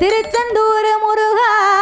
திருச்செந்தூர் முருகா.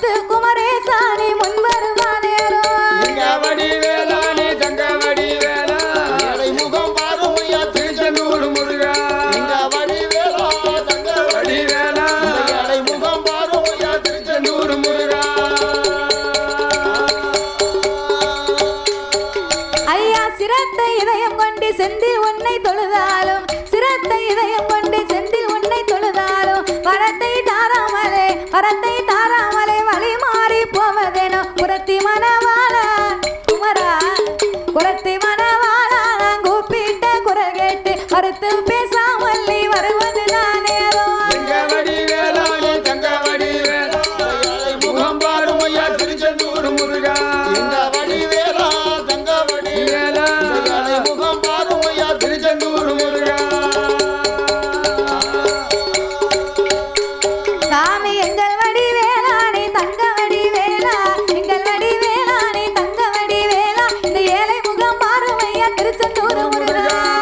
别管 பாருமையா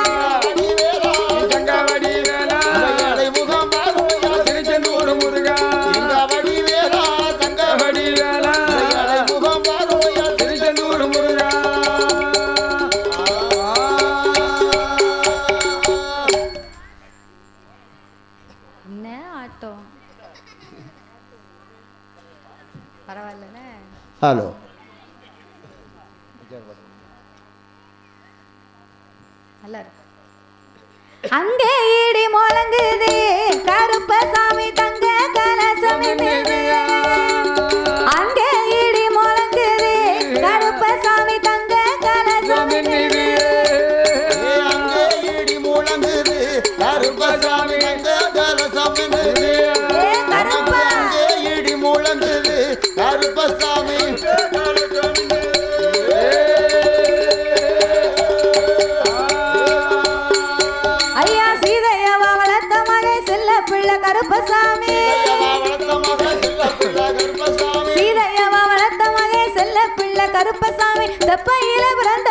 கருப்பசாமி தப்பையில பிறந்த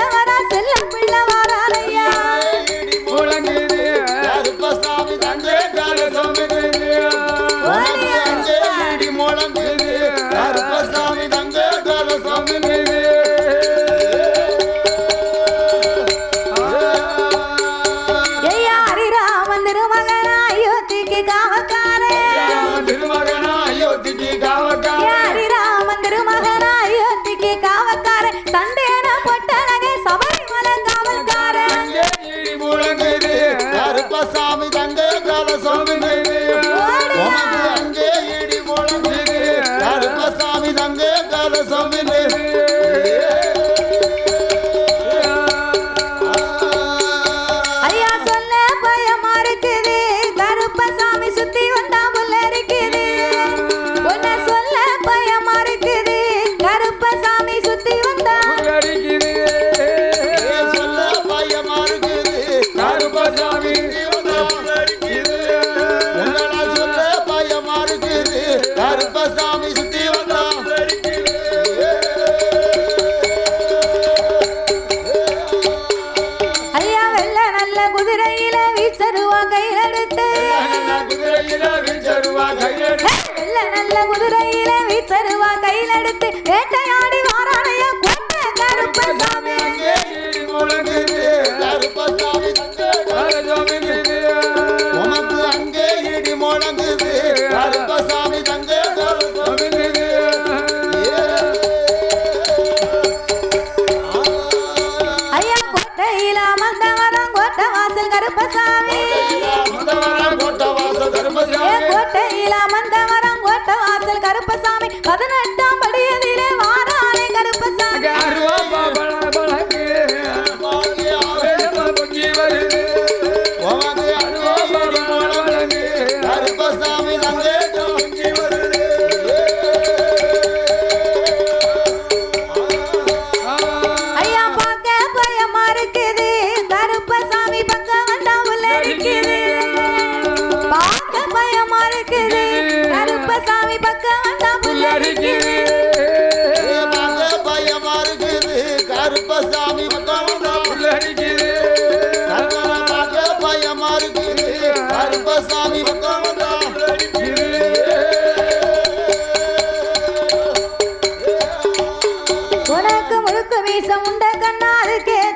ಸರ್ವಸಾಮಿ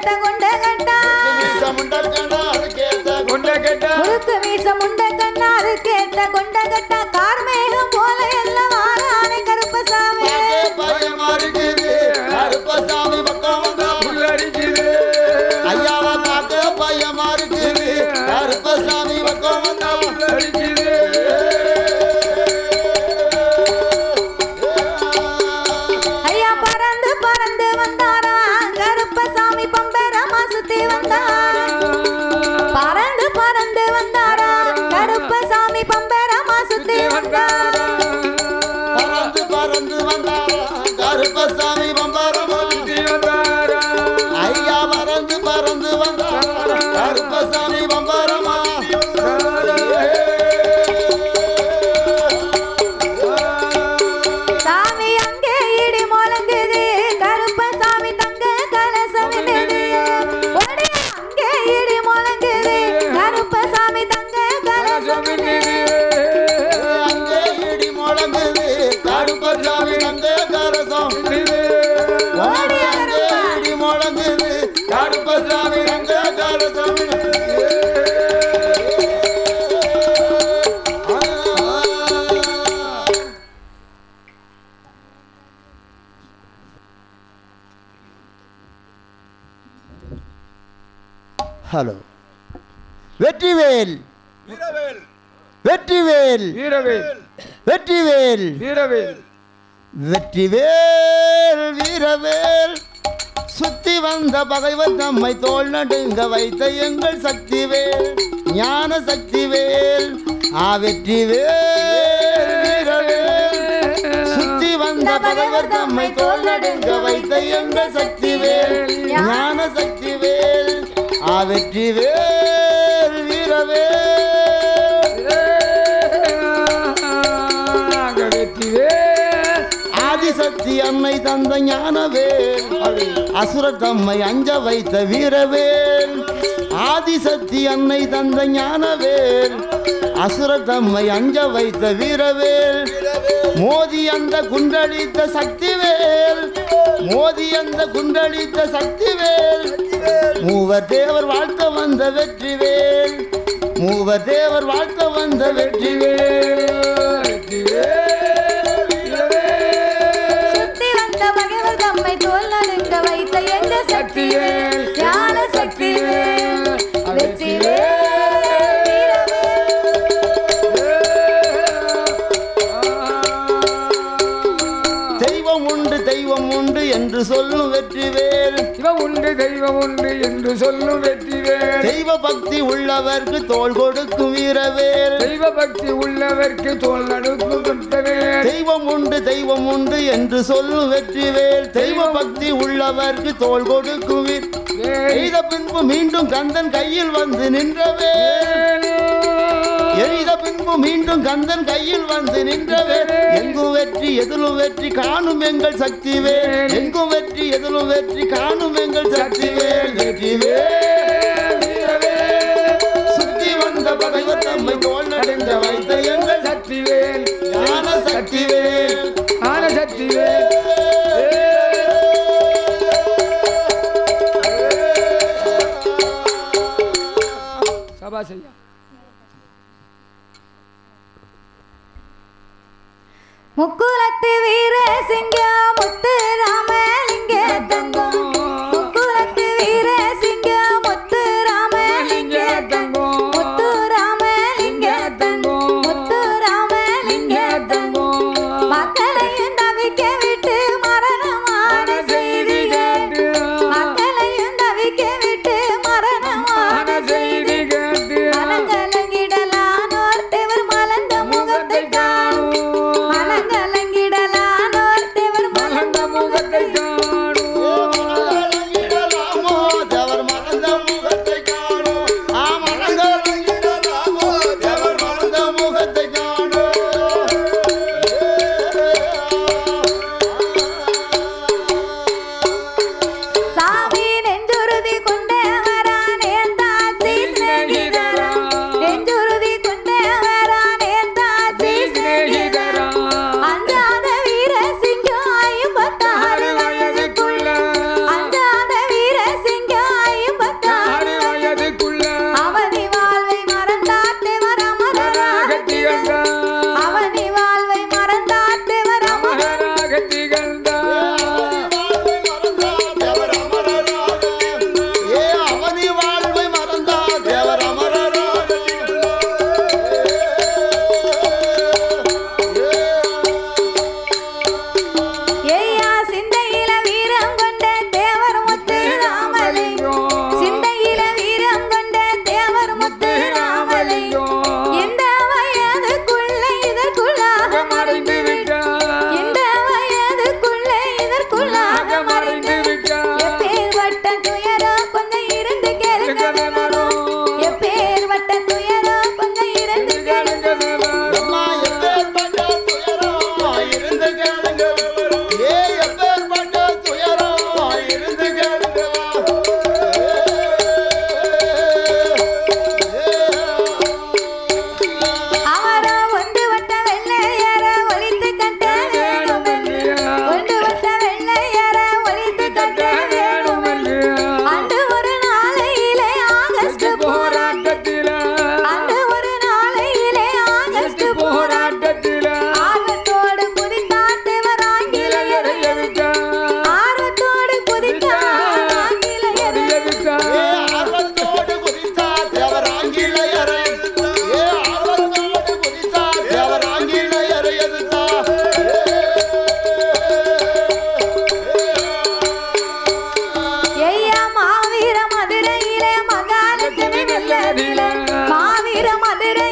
Pentagon வீரவேல். வீரவேல். வெற்றிவேல் வீரவேல். சுத்தி வந்த பகைவர் நம்மை தோல் நடுங்க வைத்த எங்கள் சக்திவேல் ஞான சக்திவேல். ஆ வெற்றிவேல் வீரவேல். சுத்தி வந்த பகைவர் நம்மை தோல் நடுங்க வைத்த எங்கள் சக்திவேல். ஞான சக்திவேல். ஆ வெற்றிவேல் வீரவேல். சக்தி அன்னை தந்த ஞானவேல். அசுர தம்மை அஞ்ச வைத்த வீரவேல். ஆதிசக்தி அன்னை தந்த ஞானவேல். அசுர தம்மை அஞ்ச வைத்த வீரவேல். மோதி அந்த குண்டளித்த சக்திவேல். மோதி அந்த குண்டளித்த சக்திவேல். மூவர் தேவர் வாழ்த்த வந்த வெற்றிவேல். மூவர் தேவர் வாழ்த்த வந்த வெற்றிவேல். ஞான சக்திவேல் வெற்றிவேல் தெய்வம் உண்டு தெய்வம் உண்டு என்று சொல்லும் வெற்றிவேல். இவன் உண்டு தெய்வம் உண்டு என்று சொல்லும் வெற்றிவேல். தெய்வ பக்தி உள்ளவர்க்கு தோள் கொடுக்கும் வீரவேல். தெய்வ பக்தி உள்ளவர்க்கு தோல் நடுக்கும் தொட்டவேல் தெய்வம் உண்டு தெய்வம் உண்டு என்று சொல்லும் வெற்றிவேல். தெய்வ பக்தி உள்ளவர்க்கு தோள் கொடுக்கும் வீர். எய்த பின்பு மீண்டும் கந்தன் கையில் வந்து நின்றவேல். திரும்பும் மீண்டும் கந்தன் கையில் வந்து நின்றவே எங்கும் வெற்றி எதிலும் வெற்றி காணும் எங்கள் சக்திவே. எங்கும் வெற்றி எதிலும் வெற்றி காணும் எங்கள் சக்திவே. வெற்றிவே சுத்தி வந்த பகைவர் தம்மை தோல் நடுங்க வைத்த எங்கள் சக்திவேல் சிங்க முத்துரா তাদের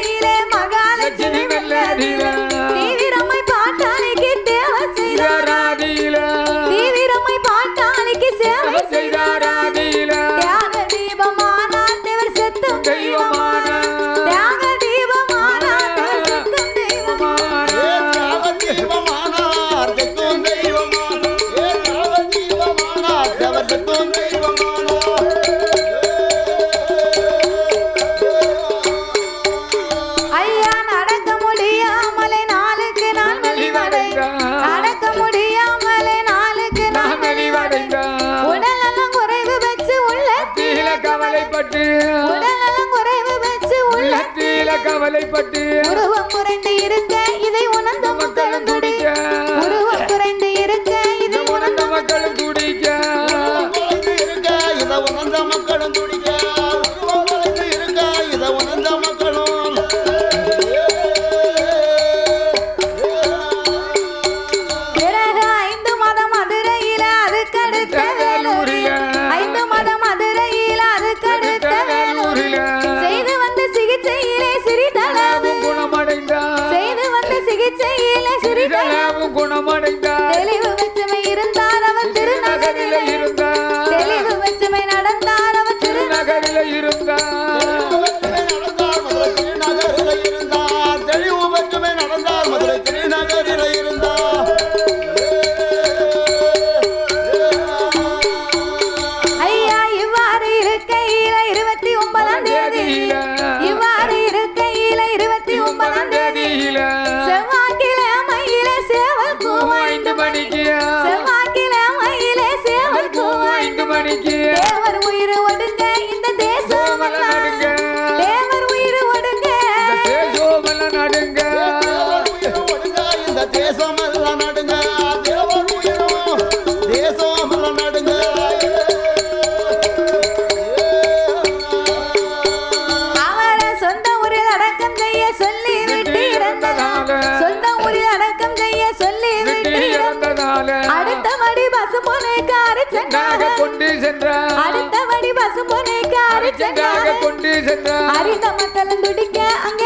இறந்ததாக. சொந்த ஊரில் அடக்கம் செய்ய சொல்லி விட்டு இறந்ததாக அடுத்த மடி பசு போனேக்காரு சென்றாக. கொண்டு சென்றார் அடுத்த மடி பசு போனேக்காரு சென்றாக. கொண்டு சென்றார் அறிந்த மக்களும் துடிக்க அங்கே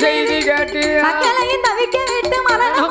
செய்தி கேட்டு மக்களையும் தவிக்க விட்டு மரணம்